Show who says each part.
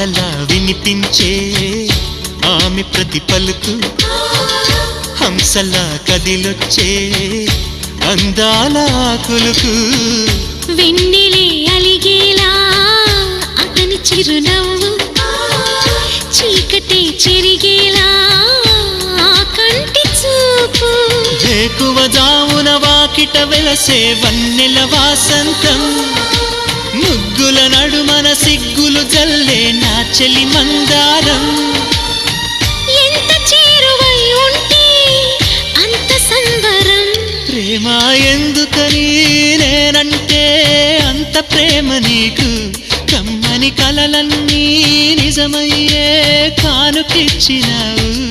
Speaker 1: వినిపించే ఆమె ప్రతి పలుకు హంసలా కదిలొచ్చే అందాల కులుకు
Speaker 2: వెన్నెలే అలిగేలా అతని చిరునవ్వు చీకటే చెరిగేలా కంటి చూపు.
Speaker 1: వేకువ జామున వాకిట వెలసే వన్నెల వాసంతం. ముగ్గుల నడుమన సిగ్గులు జల్లే నా చెలి మందారం.
Speaker 2: ఎంత చేరువై ఉంటే అంత సంబరం.
Speaker 1: ప్రేమ ఎందుకని నేనంటే అంత ప్రేమ నీకు. కమ్మని కలలన్నీ నిజమయ్యే కానుకిచ్చినావు.